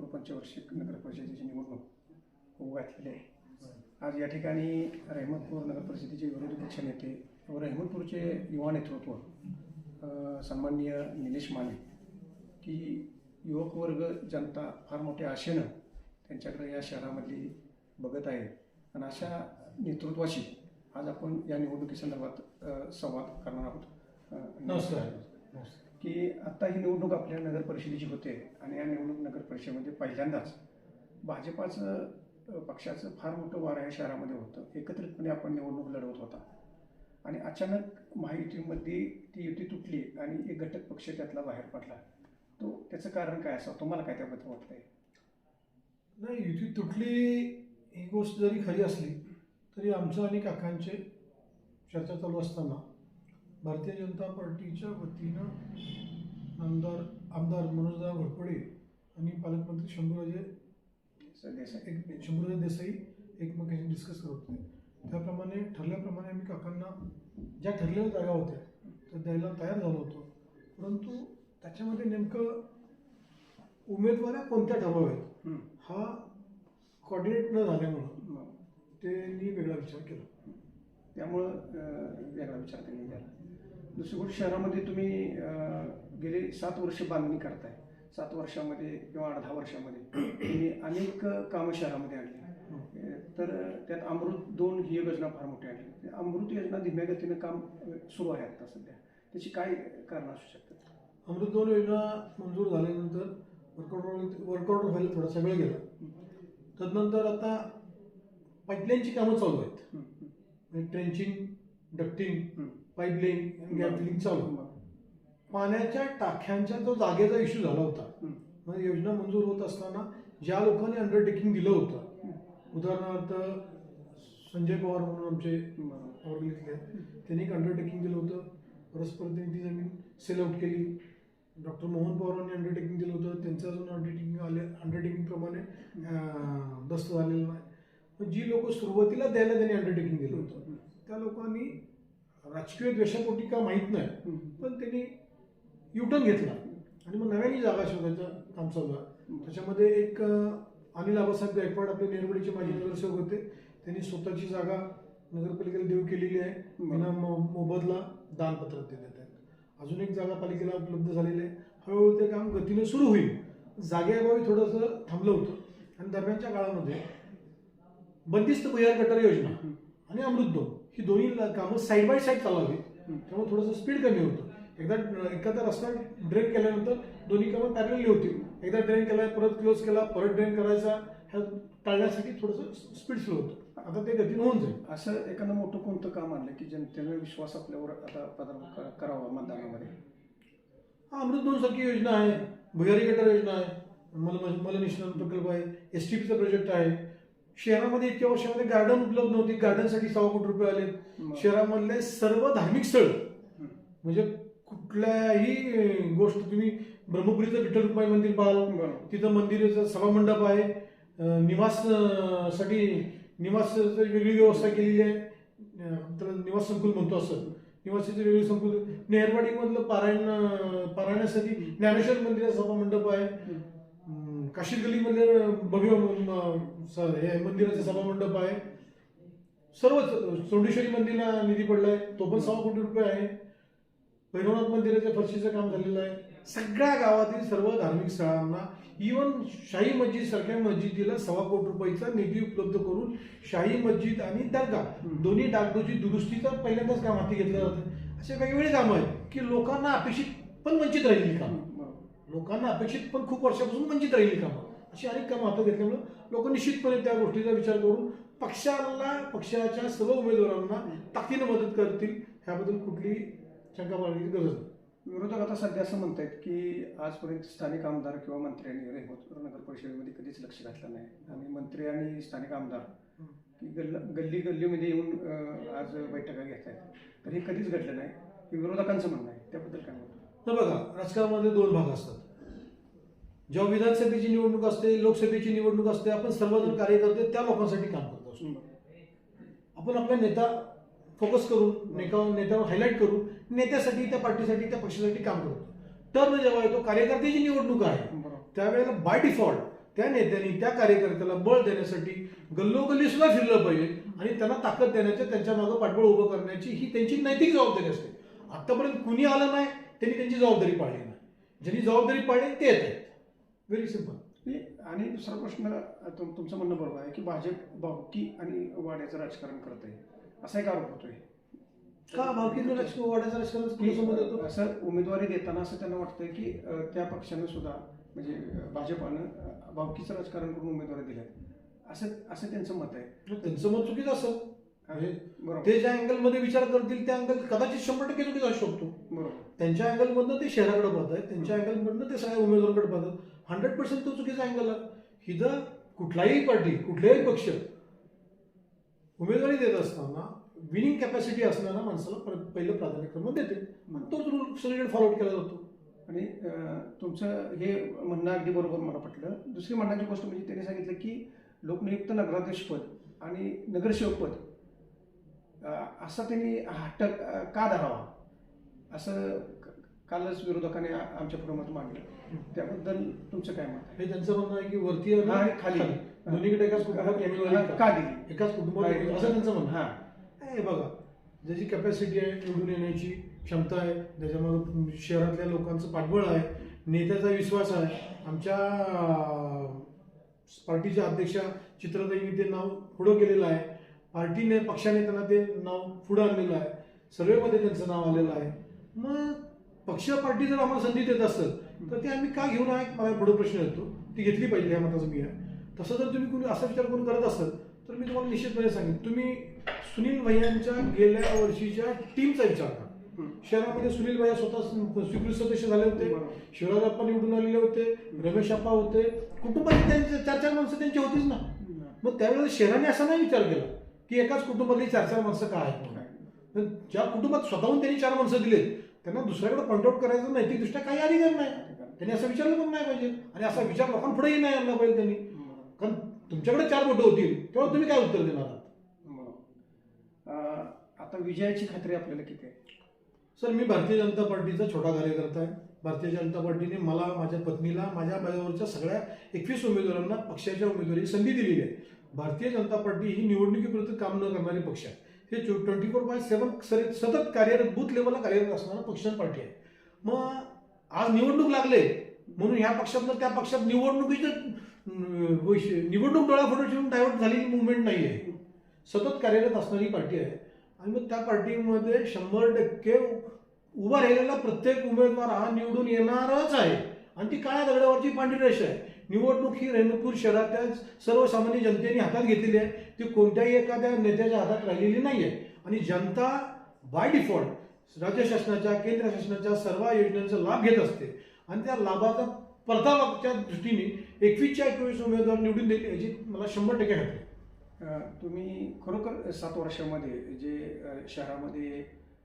पंचवार्षिक नगर परिषदेची निवडणूक होऊ घातलेली आहे. आज या ठिकाणी रहमतपूर नगर परिषदेचे विरोधी पक्षनेते व रहमतपूरचे युवा नेतृत्व सन्माननीय निलेश माने की युवक वर्ग जनता फार मोठ्या आशेनं त्यांच्याकडे या शहरामधली बघत आहे आणि अशा नेतृत्वाशी आज आपण या निवडणुकीसंदर्भात संवाद करणार आहोत. अ, नमस्कार. की आत्ता ही निवडणूक आपल्या नगर परिषदेची होते आणि या निवडणूक नगर परिषदेमध्ये पहिल्यांदाच भाजपाचं पक्षाचं फार मोठं वार या शहरामध्ये होतं. एकत्रितपणे आपण निवडणूक लढवत होता. आणि अचानक महायुतीमध्ये ती युती तुटली आणि एक घटक पक्ष त्यातला बाहेर पडला. तो त्याचं कारण काय असं तुम्हाला काय त्याबद्दल वाटतंय? नाही युती तुटली ही गोष्ट जरी खरी असली तरी आमचं आणि काकांचे चर्चा चालू असताना भारतीय जनता पार्टीच्या वतीनं आमदार आमदार मनोजदा घोरपडे आणि पालकमंत्री शंभूराजे देसाई एक शंभूराजे देसाई एकमेकांशी डिस्कस करत होते. त्याप्रमाणे ठरल्याप्रमाणे आम्ही काकांना ज्या ठरलेल्या जागा होत्या त्या द्यायला तयार झालो होतो. परंतु त्याच्यामध्ये नेमकं उमेदवाऱ्या कोणत्या ठरवाव्यात. हा कॉर्डिनेट न झाल्यामुळं त्यांनी वेगळा विचार केला. त्यामुळं वेगळा विचार त्यांनी केला. दुसरी गोष्ट शहरामध्ये तुम्ही गेले सात वर्ष बांधणी करताय. सात वर्षामध्ये किंवा आठ दहा वर्षामध्ये तुम्ही अनेक कामं शहरामध्ये आणली. अ, तर त्यात अमृत दोन ही योजना फार मोठी आणली. अमृत योजना धीम्या गतीनं काम सुरू आहे आता सध्या. त्याची काय कारण असू शकतात? अमृत दोन योजना मंजूर झाल्यानंतर वर्कआउट वर्कआउट व्हायला थोडासा वेळ गेला. तदनंतर आता पाईपलाईनची कामं चालू आहेत. Trenching ducting pipeline gap filling चालू. पाण्याच्या टाक्यांचा जो जागेचा इश्यू झाला होता. म्हणजे योजना मंजूर होत असताना ज्या लोकांनी अंडरटेकिंग दिलं होतं उदाहरणार्थ संजय पवार म्हणून आमचे. औरंगीतले त्यांनी एक अंडरटेकिंग दिलं होतं. परस्पर त्यांनी ती जमीन सेल आउट केली. डॉक्टर मोहन पवारांनी अंडरटेकिंग दिलं होतं. त्यांचं अजून अंडरटेकिंग आले अंडरटेकिंग प्रमाणे अं, दस्त झालेलं नाही. पण जी लोक सुरुवातीला द्यायला त्यांनी अंडरटेकिंग दिलं होतं त्या लोकांनी राजकीय द्वेषापोटी का माहीत नाही. पण त्यांनी युटर्न घेतला. आणि मग नव्याने जागा शोधायचं काम चालू आहे त्याच्यामध्ये एक अनिल आबासाहेब गायकवाड आपले नेरवडीचे माजी नगरसेवक होते. त्यांनी स्वतःची जागा नगरपालिकेला देऊ केलेली आहे. त्यांना मो- मोबदला दानपत्रात देण्यात आहेत. अजून एक जागा पालिकेला उपलब्ध झालेली आहे. हळूहळू ते काम गतीने सुरू होईल. जागेअभावी थोडंसं थांबलं होतं. आणि दरम्यानच्या काळामध्ये बंदिस्त भुयार गटर योजना आणि अमृत दोन. ही दोन्ही कामं साईड बाय साईड चालावी त्यामुळे थोडंसं स्पीड कमी होतं. एकदा एखादा रस्ता ड्रेन केल्यानंतर दोन्ही कामं पॅरलली होती. एकदा ड्रेन केला परत क्लोज केला परत ड्रेन करायचा ह्या टाळण्यासाठी थोडंसं स्पीड स्लो होतं. आता ते गतीनं होऊन जाईल. असं एखादं मोठं कोणतं काम आणलं की जनतेनं विश्वास आपल्यावर आता कर- करावा मतदानामध्ये? हा अमृत दोन सारखी योजना आहे. भुयारी गटर योजना आहे. मल मलनिष्ठन प्रकल्प आहे. एस टी पीचा प्रोजेक्ट आहे. शहरामध्ये इतक्या वर्षामध्ये गार्डन उपलब्ध नव्हती. गार्डनसाठी सव्वा कोटी रुपये आले. शहरामधले सर्व धार्मिक स्थळ. म्हणजे कुठल्याही गोष्ट तुम्ही ब्रह्मपुरीचं विठ्ठल रुक्माई मंदिर पाहाल. तिथं मंदिराचं सभामंडप आहे. निवाससाठी निवास वेगळी व्यवस्था केलेली आहे. त्याला निवास संकुल म्हणतो असं. निवासाची वेगळी संकुल. नेहरवाडीमधलं पारायण पारायणासाठी ज्ञानेश्वर मंदिराचा सभामंडप आहे. अं, काशीद गल्लीमध्ये भव्य हे मंदिराचा सभामंडप आहे. सर्व चौंडेश्वरी मंदिराला निधी पडलाय. तो पण सव्वा कोटी रुपये आहे. भैरवनाथ मंदिराच्या फरशीचं काम झालेलं आहे. सगळ्या गावातील सर्व धार्मिक स्थळांना इवन शाही मस्जिद सारख्या मस्जिदीला सव्वा कोटी रुपयाचा निधी उपलब्ध करून शाही मस्जिद आणि दर्गा दोन्ही डागडोची दुरुस्तीचं पहिल्यांदाच काम हाती घेतलं जातं असे वेगवेगळे कामं आहेत की लोकांना अपेक्षित पण वंचित राहिलेली कामं. लोकांना अपेक्षित पण खूप वर्षापासून वंचित राहिली कामं. अशी अनेक कामं हातात घेतल्यामुळे लोक निश्चितपणे त्या गोष्टीचा विचार करून पक्षाला पक्षाच्या सर्व उमेदवारांना ताकदीनं मदत करतील ह्याबद्दल कुठली शंका बाळगण्याची गरज नाही. विरोधक आता सध्या असं म्हणत आहेत की आजपर्यंत स्थानिक आमदार किंवा मंत्र्यांनी रेहोतपूर नगर परिषदेमध्ये कधीच लक्ष घातलं नाही. आणि मंत्री आणि स्थानिक आमदार की गल्ल गल्ली गल्लीमध्ये येऊन आज बैठका घेत आहेत तर हे कधीच घडलं नाही. हे विरोधकांचं म्हणणं आहे. त्याबद्दल काय म्हणतो तर बघा राजकारणामध्ये दोन भाग असतात. जेव्हा विधानसभेची निवडणूक असते लोकसभेची निवडणूक असते आपण सर्वजण कार्यकर्ते त्या लोकांसाठी काम करत असतो. आपण आपला नेता फोकस करून नेता नेत्यावर हायलाईट करून नेत्यासाठी त्या पार्टीसाठी त्या पक्षासाठी काम करतो. टर्न जेव्हा येतो कार्यकर्त्याची निवडणूक आहे त्यावेळेला बाय डिफॉल्ट त्या नेत्यांनी त्या कार्यकर्त्याला बळ देण्यासाठी गल्लोगल्ली सुद्धा फिरलं पाहिजे आणि त्यांना ताकद देण्याच्या त्यांच्या मागं पाठबळ उभं करण्याची ही त्यांची नैतिक जबाबदारी असते. आतापर्यंत कुणी आलं नाही त्यांनी त्यांची जबाबदारी पाळली नाही. ज्यांनी जबाबदारी पाळली ते येत आहेत व्हेरी सिंपल आणि दुसरा प्रश्न तुम- तुमचं म्हणणं बरोबर आहे की भाजप भावकी आणि वाड्याचं राजकारण करत आहे असा एक आरोप होतोय. का भावकीचं राजकारण वाढायचं राजकारण असं उमेदवारी देताना असं त्यांना वाटतंय की त्या पक्षानं सुद्धा म्हणजे भाजपानं भावकीचं राजकारण करून उमेदवारी दिल्या असं असं त्यांचं मत आहे. त्यांचं मत चुकीचं असं. म्हणजे बरोबर. ते ज्या अँगलमध्ये विचार करतील त्या अँगल कदाचित शंभर टक्के चुकीचा असू शकतो. बरोबर. त्यांच्या अँगलमधनं ते शहराकडे पाहत आहेत त्यांच्या अँगलमधनं ते सगळ्या उमेदवाराकडे पाहतात हंड्रेड पर्सेंट तो चुकीचा अँगल आहे. हिथं कुठलाही पार्टी कुठलाही पक्ष उमेदवारी देत असताना विनिंग कॅपॅसिटी असणाऱ्या माणसाला प्र- पहिलं प्राधान्यक्रम देते. आणि तोच रूल सगळीकडे फॉलो केला जातो. आणि तुमचं हे म्हणणं अगदी बरोबर मला पटलं. दुसरी म्हणण्याची गोष्ट म्हणजे त्यांनी सांगितलं की लोकनियुक्त नगराध्यक्षपद आणि नगरसेवकपद असा त्यांनी हट्ट का धरावा? असं क- कालच विरोधकाने आमच्या पुढे मत मांडलं. त्याबद्दल तुमचं काय मत हे त्यांचं म्हणणं आहे की वरती आणि खाली. दोन्हीकडे एकाच कुटुंबात का? दिली एकाच कुटुंबात असं त्यांचं म्हणणं. हा. हे बघा ज्याची कॅपॅसिटी आहे निवडून येण्याची क्षमता आहे त्याच्यामध्ये शहरातल्या लोकांचं पाठबळ आहे नेत्याचा विश्वास आहे. आमच्या पार्टीच्या अध्यक्षा चित्रताईंनी ते नाव पुढं केलेलं आहे. पार्टीने पक्षाने त्यांना ते नाव पुढं आणलेलं आहे. सर्वेमध्ये त्यांचं नाव आलेलं आहे. मग पक्ष पार्टी जर आम्हाला संधी देत असेल तर ते आम्ही का घेऊन आहे मला पुढे प्रश्न येतो. ती घेतली पाहिजे या मताचं मी. आहे तसं जर तुम्ही कोणी असा विचार करून करत असाल तर मी तुम्हाला निश्चितपणे सांगेन. तुम्ही सुनील भैयांच्या गेल्या वर्षीच्या टीमचा विचार करा. शहरामध्ये सुनील भैया स्वतः स्वीकृत सदस्य झाले होते. बरोबर. शिवराज आप्पा निवडून आलेले होते. रमेश आप्पा होते. कुटुंबाची त्यांचे चार चार माणसं त्यांची होतीच ना. मग त्यावेळेला शहराने असा नाही विचार केला की एकाच कुटुंबातली चार चार माणसं का आहेत पण ज्या कुटुंबात स्वतःहून त्यांनी चार माणसं दिले त्यांना दुसऱ्याकडे पॉईंट आउट करायचं नैतिकदृष्ट्या काही अधिकार नाही त्यांनी. असं विचारलं पण नाही पाहिजे. आणि असा विचार लोकांपुढेही नाही आणला पाहिजे त्यांनी. कारण तुमच्याकडे चार बोटं होतील तेव्हा तुम्ही काय उत्तर देणार आहात? आता विजयाची खात्री आपल्याला किती आहे? सर मी भारतीय जनता पार्टीचा छोटा कार्यकर्ता आहे. भारतीय जनता पार्टीने मला माझ्या पत्नीला माझ्या माझ्यावरच्या सगळ्या एकवीस उमेदवारांना पक्षाच्या उमेदवारी संधी दिलेली आहे. भारतीय जनता पार्टी ही निवडणुकीपुरतं काम न करणारी पक्ष आहे. हे ट्वेंटी फोर बाय सेवन सतत कार्यरत बूथ लेवलला कार्यरत असणारा पक्ष पार्टी आहे. मग आज निवडणूक लागले म्हणून ह्या पक्षातनं त्या पक्षात निवडणुकीचं निवडणूक डोळा निवडणूक डायव्हर्ट झालेली मुवमेंट नाही आहे सतत कार्यरत असणारी पार्टी आहे. आणि मग त्या पार्टीमध्ये शंभर टक्के उभा राहिलेला प्रत्येक उमेदवार हा निवडून येणारच आहे. आणि ती काळ्या दगडावरची पांढरी रेष आहे. निवडणूक ही रेणूपूर शहरातल्या सर्वसामान्य जनतेने हातात घेतलेली आहे. ती कोणत्याही एखाद्या नेत्याच्या हातात राहिलेली नाही आहे आणि जनता बाय डिफॉल्ट राज्य शासनाच्या केंद्र शासनाच्या सर्व योजनांचा लाभ घेत असते. आणि त्या लाभाचा परतावाच्या दृष्टीने एकवीसच्या एकवीस उमेदवार निवडून दिले याची मला शंभर टक्के खात्री तुम्ही खरोखर सात वर्षामध्ये जे शहरामध्ये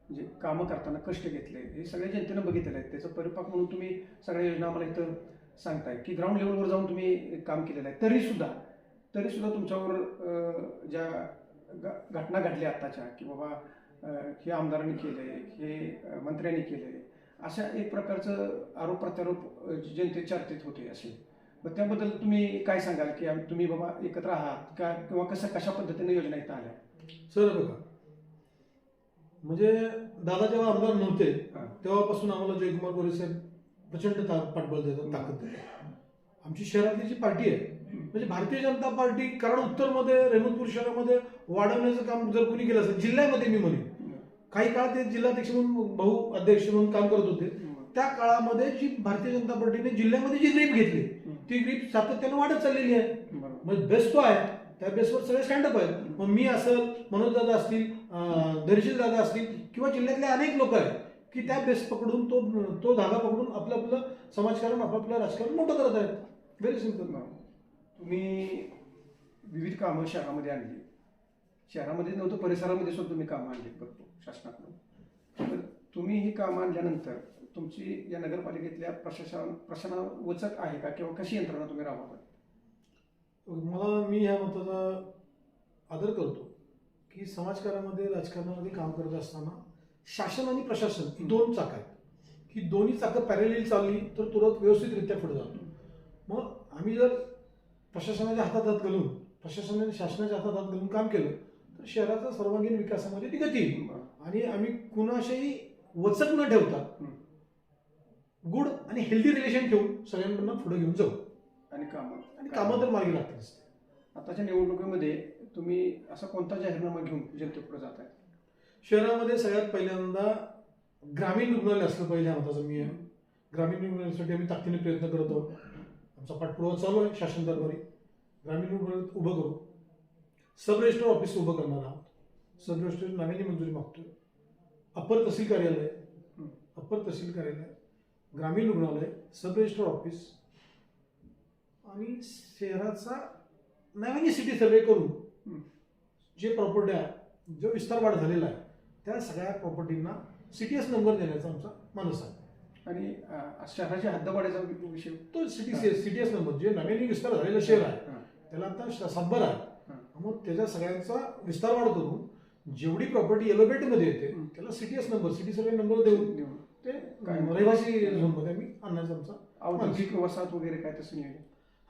जे कामं करताना कष्ट घेतले हे सगळ्या जनतेनं बघितलेलं आहे. त्याचा परिपाक म्हणून तुम्ही सगळ्या योजना आम्हाला इथं सांगताय की ग्राउंड लेवलवर जाऊन तुम्ही काम केलेलं आहे. तरीसुद्धा तरीसुद्धा तुमच्यावर ज्या घटना घडल्या आत्ताच्या की बाबा हे आमदारांनी केलंय हे अं, मंत्र्यांनी केलंय अशा एक प्रकारचं आरोप प्रत्यारोप अं, जनतेत चर्चेत होते असे. मग त्याबद्दल तुम्ही काय सांगाल की तुम्ही बाबा एकत्र आहात का किंवा कसं कशा पद्धतीने योजना इथं आल्या? सर बघा. म्हणजे दादा जेव्हा आमदार नव्हते हा. तेव्हापासून आम्हाला जयकुमार गोरे साहेब प्रचंड पाठबळ देतात ताकद देतात. आमची शहरातली जी पार्टी आहे म्हणजे भारतीय जनता पार्टी कारण उत्तरमध्ये रेणूपूर शहरामध्ये वाढवण्याचं काम जर कोणी केलं असेल जिल्ह्यामध्ये मी म्हणेन. काही काळ ते जिल्हाध्यक्ष म्हणून भाऊ अध्यक्ष म्हणून काम करत होते. त्या काळामध्ये जी भारतीय जनता पार्टीने जिल्ह्यामध्ये जी ग्रीप घेतली ती ग्रीप सातत्याने वाढत चाललेली आहे. बरोबर. मग बेस तो आहे त्या बेसवर सगळे स्टँडअप आहेत. मग मी असेल मनोज दादा असतील धैर्यशील दादा असतील किंवा जिल्ह्यातले अनेक लोक आहेत की त्या बेस पकडून तो तो धागा पकडून आपलं आपलं समाजकारण आपापलं राजकारण मोठं करत आहेत. व्हेरी सिंपल बरोबर. तुम्ही विविध कामं शहरामध्ये आणली. शहरामध्ये नव्हतं परिसरामध्ये सुद्धा तुम्ही कामं आणली भरपूर शासनाकडून. तर तुम्ही ही कामं आणल्यानंतर तुमची या नगरपालिकेतल्या प्रशासन प्रशासनावचक आहे का किंवा कशी यंत्रणा तुम्ही राबवता? मला मी ह्या मताचा आदर करतो की समाजकारामध्ये राजकारणामध्ये काम करत असताना शासन आणि प्रशासन ही दोन चाक आहेत. की दोन्ही चाकं पॅरेलिल चालली तर तुरंत व्यवस्थितरित्या पुढे जातो. मग आम्ही जर प्रशासनाच्या हातात हात घालून प्रशासनाने शासनाच्या हातात हात घालून काम केलं तर शहराचा सर्वांगीण विकासामध्ये ती गती येईल. आणि आम्ही कुणाशाही वचक न ठेवता गुड आणि हेल्दी रिलेशन ठेवून सगळ्यांना पुढे घेऊन जाऊ. आणि कामं. आणि कामं तर मागे लागतील आताच्या निवडणुकीमध्ये तुम्ही असा कोणता जाहीरनामा घेऊन जनतेपुढे जात आहे शहरामध्ये सगळ्यात पहिल्यांदा ग्रामीण रुग्णालय असलं पहिल्या मताचं मी आहे. ग्रामीण रुग्णालयासाठी आम्ही ताकदीने प्रयत्न करत आहोत. आमचा पाठपुरावा चालू आहे शासन दरबारी. ग्रामीण रुग्णालय उभं करू. सब रजिस्टर ऑफिस उभं करणार आहोत. सब रजिस्टर नव्याने मंजुरी मागतोय. अप्पर तहसील कार्यालय. अप्पर तहसील कार्यालय. ग्रामीण रुग्णालय सब रजिस्टर ऑफिस. आणि शहराचा नव्याने सिटी सर्वे करून. जे प्रॉपर्ट्या जो विस्तार वाढ झालेला आहे त्या सगळ्या प्रॉपर्टींना सिटीएस नंबर देण्याचा आमचा मानस आहे आणि अं, शहराच्या हद्दवाढीचा वि- विषय तो सिटी सिटीएस नंबर जे नव्याने विस्तार झालेलं शहर आहे हां. त्याला आता श- सातबार आहे हां. मग त्याच्या सगळ्यांचा विस्तार वाढ करून जेवढी प्रॉपर्टी येलो मध्ये येते. त्याला CTS number city survey number देऊन देऊन. ते काय? रहिवासी झोनमध्ये आम्ही आणण्याचा आमचा औद्योगिक वसाहत वगैरे काय तसं नियोजन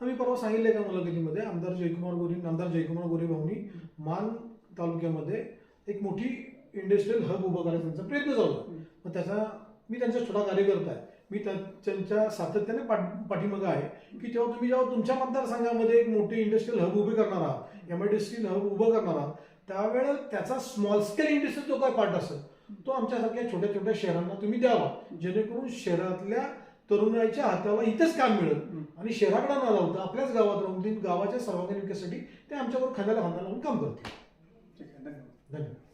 आम्ही परवा सांगितले का मुलाखतीमध्ये आमदार जयकुमार गोरे आमदार जयकुमार गोरे भाऊनी मान तालुक्यामध्ये एक मोठी इंडस्ट्रियल हब उभा करायचा त्यांचा प्रयत्न चालू आहे. मग त्याचा मी त्यांचा छोटा कार्यकर्ता आहे. मी त्या- त्यांच्या सातत्याने पाठ पाठीमागं आहे. की तेव्हा तुम्ही जेव्हा तुमच्या मतदारसंघामध्ये एक मोठी इंडस्ट्रियल हब उभी करणार आहात एम आय डी हब उभं करणार आहात त्यावेळेस त्याचा स्मॉल स्केल इंडस्ट्री जो काय पार्ट असेल? तो आमच्यासारख्या छोट्या छोट्या शहरांना तुम्ही द्यावा. जेणेकरून शहरातल्या तरुणाच्या हाताला इथेच काम मिळेल. आणि शहराकडे न लावता आपल्याच गावात राहून तीन गावाच्या सर्वांगीण विकासासाठी ते आमच्यावर खांद्याला खांदा लावून काम करतील. ठीक आहे धन्यवाद. धन्यवाद.